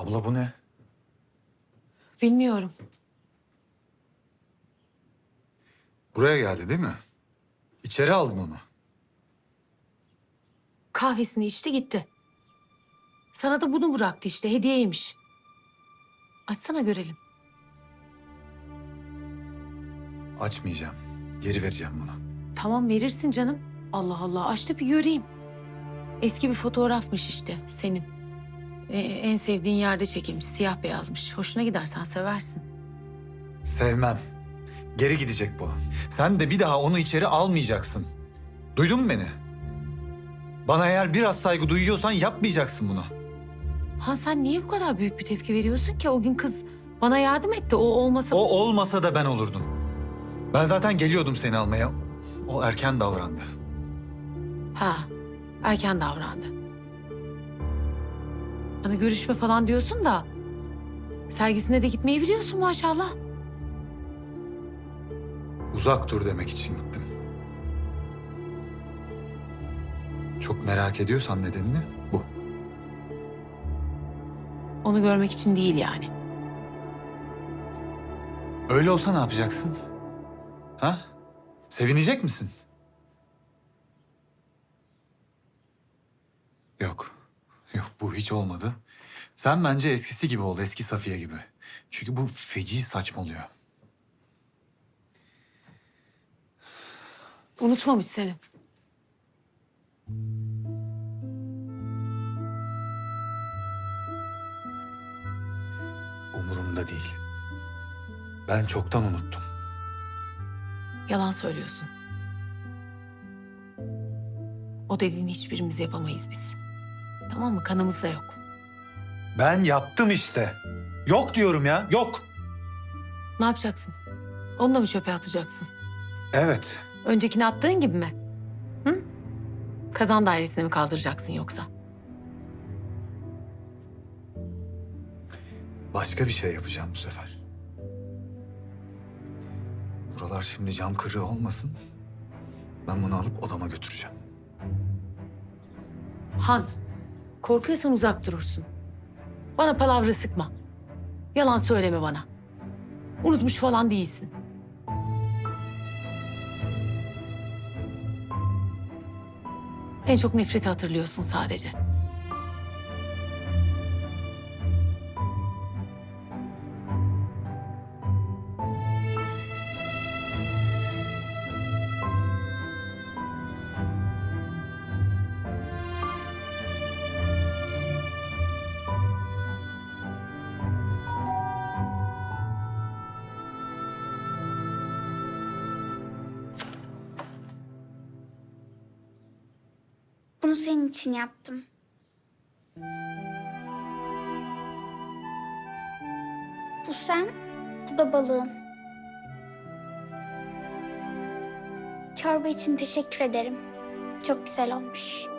Abla bu ne? Bilmiyorum. Buraya geldi değil mi? İçeri aldın onu. Kahvesini içti gitti. Sana da bunu bıraktı işte hediyeymiş. Açsana görelim. Açmayacağım. Geri vereceğim bunu. Tamam verirsin canım. Allah Allah aç da bir göreyim. Eski bir fotoğrafmış işte senin. Ee, en sevdiğin yerde çekilmiş siyah beyazmış. Hoşuna gidersen seversin. Sevmem. Geri gidecek bu. Sen de bir daha onu içeri almayacaksın. Duydun mu beni? Bana eğer biraz saygı duyuyorsan yapmayacaksın bunu. Han sen niye bu kadar büyük bir tepki veriyorsun ki? O gün kız bana yardım etti. O olmasa... O olmasa da ben olurdum. Ben zaten geliyordum seni almaya. O erken davrandı. Ha, erken davrandı. Bana görüşme falan diyorsun da... Sergisine de gitmeyi biliyorsun maşallah. Uzak dur demek için gittim. Çok merak ediyorsan nedenini bu. Onu görmek için değil yani. Öyle olsa ne yapacaksın? Ha? Sevinecek misin? Yok. Yok bu hiç olmadı. Sen bence eskisi gibi ol, eski Safiye gibi. Çünkü bu feci saçmalıyor. Unutmamış seni. Umurumda değil. Ben çoktan unuttum. Yalan söylüyorsun. O dediğini hiçbirimiz yapamayız biz. Tamam mı? Kanımızda yok. Ben yaptım işte. Yok diyorum ya, yok. Ne yapacaksın? Onu da mı çöpe atacaksın? Evet. Öncekini attığın gibi mi? Hı? Kazan dairesine mi kaldıracaksın yoksa? Başka bir şey yapacağım bu sefer. Buralar şimdi cam kırığı olmasın. Ben bunu alıp odama götüreceğim. Han, korkuyorsan uzak durursun. Bana palavra sıkma. Yalan söyleme bana. Unutmuş falan değilsin. En çok nefreti hatırlıyorsun sadece. Bunu senin için yaptım. Bu sen, bu da balığın. Çorba için teşekkür ederim. Çok güzel olmuş.